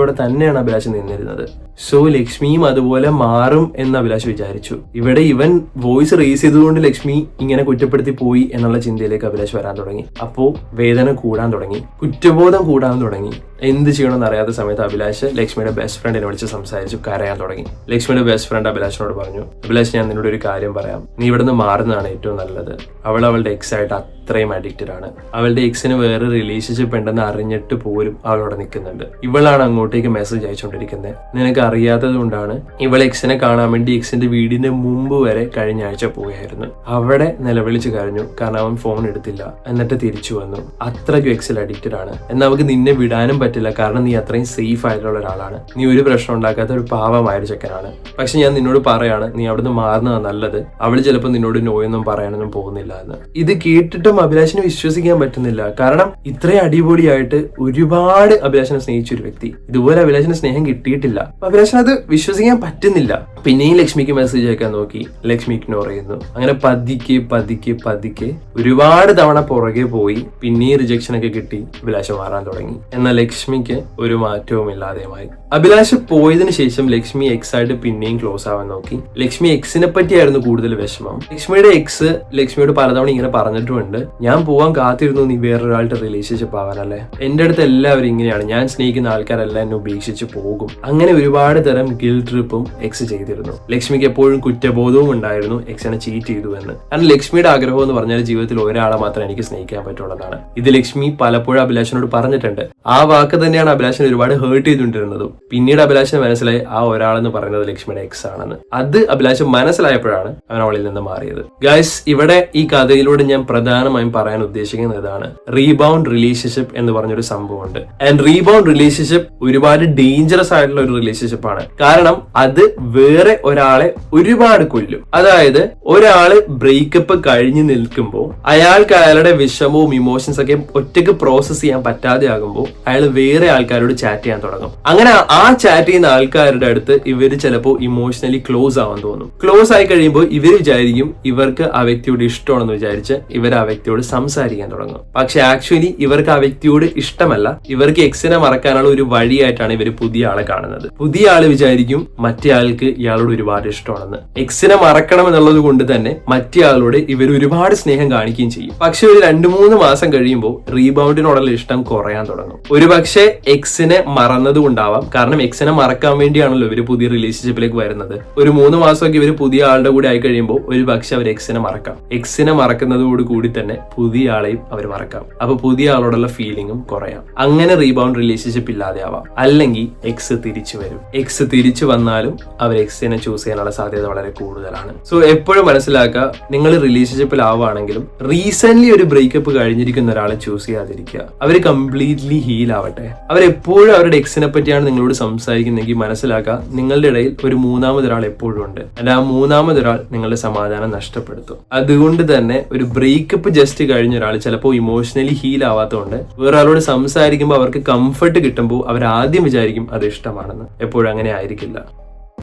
ആത്മാർത്ഥതയോടെ തന്നെയാണ് അഭിലാഷ് നിന്നിരുന്നത്. സോ ലക്ഷ്മിയും അതുപോലെ മാറും എന്ന് അഭിലാഷ് വിചാരിച്ചു. ഇവിടെ ഇവൻ വോയിസ് റേസ് ചെയ്തുകൊണ്ട് ലക്ഷ്മി ഇങ്ങനെ കുറ്റപ്പെടുത്തി പോയി എന്നുള്ള ചിന്തയിലേക്ക് അഭിലാഷ് വരാൻ തുടങ്ങി. അപ്പോ വേദന കൂടാൻ തുടങ്ങി. കുറ്റബോധം കൂടാൻ തുടങ്ങി. എന്ത് ചെയ്യണമെന്ന് അറിയാത്ത സമയത്ത് അഭിലാഷ് ലക്ഷ്മിയുടെ ബെസ്റ്റ് ഫ്രണ്ടിനെ വിളിച്ച് സംസാരിച്ചു കരയാൻ തുടങ്ങി. ലക്ഷ്മിയുടെ ബെസ്റ്റ് ഫ്രണ്ട് അഭിലാഷിനോട് പറഞ്ഞു അഭിലാഷ് ഞാൻ നിന്നോട് ഒരു കാര്യം പറയാം. നീ ഇവിടുന്ന് മാറുന്നതാണ് ഏറ്റവും നല്ലത്. അവൾ അവളുടെ എക്സ് ആയിട്ട് അത്രയും അഡിക്റ്റഡ് ആണ്. അവളുടെ എക്സിന് വേറെ റിലേഷൻഷിപ്പ് ഉണ്ടെന്ന് അറിഞ്ഞിട്ട് പോലും അവളവിടെ നിൽക്കുന്നുണ്ട്. ഇവളാണ് അങ്ങോട്ടേക്ക് മെസ്സേജ് അയച്ചുകൊണ്ടിരിക്കുന്നത് നിനക്ക് അറിയാത്തത് കൊണ്ടാണ് ഇവൾ എക്സിനെ കാണാൻ വേണ്ടി എക്സിന്റെ വീടിന്റെ മുമ്പ് വരെ കഴിഞ്ഞ ആഴ്ച പോയായിരുന്നു. അവിടെ നിലവിളിച്ച് കരഞ്ഞു. കാരണം അവൻ ഫോൺ എടുത്തില്ല. എന്നിട്ട് തിരിച്ചു വന്നു. അത്രയ്ക്കും എക്സിൽ അഡിക്റ്റഡ് ആണ്. എന്നാൽ അവർക്ക് നിന്നെ വിടാനും പറ്റില്ല. കാരണം നീ അത്രയും സേഫ് ആയിട്ടുള്ള ഒരാളാണ്. നീ ഒരു പ്രശ്നം ഉണ്ടാക്കാത്ത ഒരു പാവമായ ഒരു ചെക്കനാണ്. പക്ഷെ ഞാൻ നിന്നോട് പറയാണ് നീ അവിടുന്ന് മാറുന്നതാണ് നല്ലത്. അവൾ ചിലപ്പോൾ നിന്നോട് നോയൊന്നും പറയാനൊന്നും പോകുന്നില്ല എന്ന്. ഇത് കേട്ടിട്ടും അഭിലാഷിനെ വിശ്വസിക്കാൻ പറ്റുന്നില്ല. കാരണം ഇത്രയും അടിപൊളിയായിട്ട് ഒരുപാട് അഭിലാഷിനെ സ്നേഹിച്ച ഒരു വ്യക്തി. ഇതുപോലെ അഭിലാഷിന് സ്നേഹം കിട്ടിയിട്ടില്ല. അഭിലാഷിന് അത് വിശ്വസിക്കാൻ പറ്റുന്നില്ല. പിന്നെയും ലക്ഷ്മിക്ക് മെസ്സേജ് അയക്കാൻ നോക്കി. ലക്ഷ്മി ഇഗ്നോർ ചെയ്യുന്നു അങ്ങനെ പതിക്കെ പതിക്കെ പതിക്കെ ഒരുപാട് തവണ പുറകെ പോയി പിന്നെയും റിജക്ഷൻ ഒക്കെ കിട്ടി അഭിലാഷം മാറാൻ തുടങ്ങി. എന്നാൽ ലക്ഷ്മിക്ക് ഒരു മാറ്റവും ഇല്ലാതെയുമായി അഭിലാഷ് പോയതിന് ശേഷം ലക്ഷ്മി എക്സ് ആയിട്ട് പിന്നെയും ക്ലോസ് ആവാൻ നോക്കി. ലക്ഷ്മി എക്സിനെ പറ്റിയായിരുന്നു കൂടുതൽ വിഷമം. ലക്ഷ്മിയുടെ എക്സ് ലക്ഷ്മിയോട് പലതവണ ഇങ്ങനെ പറഞ്ഞിട്ടുമുണ്ട് ഞാൻ പോവാൻ കാത്തിരുന്നു നീ വേറൊരാളുടെ റിലേഷൻഷിപ്പ് ആവാനല്ലേ? എന്റെ അടുത്ത് എല്ലാവരും ഇങ്ങനെയാണ്. ഞാൻ സ്നേഹിക്കുന്ന ആൾക്കാരെല്ലാം എന്നെ ഉപേക്ഷിച്ച് പോകും. അങ്ങനെ ഒരുപാട് തരം ഗിൽ ട്രിപ്പും എക്സ് ചെയ്തിരുന്നു. ലക്ഷ്മിക്ക് എപ്പോഴും കുറ്റബോധവും ഉണ്ടായിരുന്നു എക്സിനെ ചീറ്റ് ചെയ്തു എന്ന്. കാരണം ലക്ഷ്മിയുടെ ആഗ്രഹം എന്ന് പറഞ്ഞാൽ ജീവിതത്തിൽ ഒരാളെ മാത്രം എനിക്ക് സ്നേഹിക്കാൻ പറ്റുള്ളതാണ്. ഇത് ലക്ഷ്മി പലപ്പോഴും അഭിലാഷിനോട് പറഞ്ഞിട്ടുണ്ട്. ആ വാക്ക് തന്നെയാണ് അഭിലാഷിനെ ഒരുപാട് ഹേർട്ട് ചെയ്തുകൊണ്ടിരുന്നതും. പിന്നീട് അഭിലാഷിന് മനസ്സിലായി ആ ഒരാളെന്ന് പറയുന്നത് ലക്ഷ്മിയുടെ എക്സ് ആണെന്ന്. അത് അഭിലാഷ് മനസ്സിലായപ്പോഴാണ് അവൻ അവളിൽ നിന്ന് മാറിയത്. ഗൈസ് ഇവിടെ ഈ കഥയിലൂടെ ഞാൻ പ്രധാനമായും പറയാൻ ഉദ്ദേശിക്കുന്നത് ഇതാണ്. റീബൗണ്ട് റിലേഷൻഷിപ്പ് എന്ന് പറഞ്ഞൊരു സംഭവമുണ്ട്. ആൻഡ് റീബൗണ്ട് റിലേഷൻഷിപ്പ് ഒരുപാട് ഡേഞ്ചറസ് ആയിട്ടുള്ള ഒരു റിലേഷൻഷിപ്പ് ആണ്. കാരണം അത് വേറെ ഒരാളെ ഒരുപാട് കൊല്ലും. അതായത് ഒരാൾ ബ്രേക്കപ്പ് കഴിഞ്ഞു നിൽക്കുമ്പോൾ അയാൾക്ക് അയാളുടെ വിഷമവും ഇമോഷൻസ് ഒക്കെ ഒറ്റയ്ക്ക് പ്രോസസ് ചെയ്യാൻ പറ്റാതെ ആകുമ്പോൾ അയാൾ വേറെ ആൾക്കാരോട് ചാറ്റ് ചെയ്യാൻ തുടങ്ങും. അങ്ങനെ ആ ചാറ്റ് ചെയ്യുന്ന ആൾക്കാരുടെ അടുത്ത് ഇവർ ചിലപ്പോൾ ഇമോഷണലി ക്ലോസ് ആവാൻ തോന്നും. ക്ലോസ് ആയി കഴിയുമ്പോൾ ഇവർ വിചാരിക്കും ഇവർക്ക് ആ വ്യക്തിയോട് ഇഷ്ടമാണെന്ന് വിചാരിച്ച് ഇവർ ആ വ്യക്തിയോട് സംസാരിക്കാൻ തുടങ്ങും. പക്ഷെ ആക്ച്വലി ഇവർക്ക് ആ വ്യക്തിയോട് ഇഷ്ടമല്ല. ഇവർക്ക് എക്സിനെ മറക്കാനുള്ള ഒരു വഴിയായിട്ടാണ് ഇവർ പുതിയ ആളെ കാണുന്നത്. പുതിയ ആൾ വിചാരിക്കും മറ്റേ ആൾക്ക് ഇയാളോട് ഒരുപാട് ഇഷ്ടമാണെന്ന്. എക്സിനെ മറക്കണം എന്നുള്ളത് കൊണ്ട് തന്നെ മറ്റേ ആളോട് ഇവർ ഒരുപാട് സ്നേഹം കാണിക്കുകയും ചെയ്യും. പക്ഷെ ഒരു രണ്ടു മൂന്ന് മാസം കഴിയുമ്പോൾ റീബൗണ്ടിനോടുള്ള ഇഷ്ടം കുറയാൻ തുടങ്ങും. ഒരു പക്ഷേ എക്സിനെ മറന്നത് കൊണ്ടാവാം. കാരണം എക്സിനെ മറക്കാൻ വേണ്ടിയാണല്ലോ ഇവർ പുതിയ റിലേഷൻഷിപ്പിലേക്ക് വരുന്നത്. ഒരു മൂന്ന് മാസമൊക്കെ ഇവർ പുതിയ ആളുടെ കൂടെ ആയി കഴിയുമ്പോൾ ഒരു പക്ഷെ അവർ എക്സിനെ മറക്കാം. എക്സിനെ മറക്കുന്നതോട് കൂടി തന്നെ പുതിയ ആളെയും അവർ മറക്കാം. അപ്പൊ പുതിയ ആളോടുള്ള ഫീലിംഗും കുറയാം. അങ്ങനെ റീബൗണ്ട് റിലേഷൻഷിപ്പ് ഇല്ലാതെ ആവാം അല്ലെങ്കിൽ എക്സ് തിരിച്ചു വരും. എക്സ് തിരിച്ചു വന്നാലും അവർ എക്സിനെ ചൂസ് ചെയ്യാനുള്ള സാധ്യത വളരെ കൂടുതലാണ്. സോ എപ്പോഴും മനസ്സിലാക്കുക നിങ്ങൾ റിലേഷൻഷിപ്പിൽ ആവുകയാണെങ്കിലും റീസെന്റ് ഒരു ബ്രേക്കപ്പ് കഴിഞ്ഞിരിക്കുന്ന ഒരാളെ ചൂസ് ചെയ്യാതിരിക്കുക. അവർ കംപ്ലീറ്റ്ലി ഹീൽ ആവട്ടെ. അവരെപ്പോഴും അവരുടെ എക്സിനെ പറ്റിയാണ് നിങ്ങളോട് സംസാരിക്കുന്നതെങ്കിൽ മനസ്സിലാക്കുക നിങ്ങളുടെ ഇടയിൽ ഒരു മൂന്നാമതൊരാൾ എപ്പോഴും ഉണ്ട്. അല്ല ആ മൂന്നാമതൊരാൾ നിങ്ങളുടെ സമാധാനം നഷ്ടപ്പെടുത്തും. അതുകൊണ്ട് തന്നെ ഒരു ബ്രേക്കപ്പ് ജസ്റ്റ് കഴിഞ്ഞ ഒരാൾ ചിലപ്പോൾ ഇമോഷണലി ഹീൽ ആവാത്തതുകൊണ്ട് വേറൊരാളോട് സംസാരിക്കുമ്പോൾ അവർക്ക് കംഫർട്ട് കിട്ടുമ്പോൾ അവർ ആദ്യം വിചാരിക്കും അത് ഇഷ്ടമാണെന്ന്. എപ്പോഴും അങ്ങനെ ആയിരിക്കില്ല.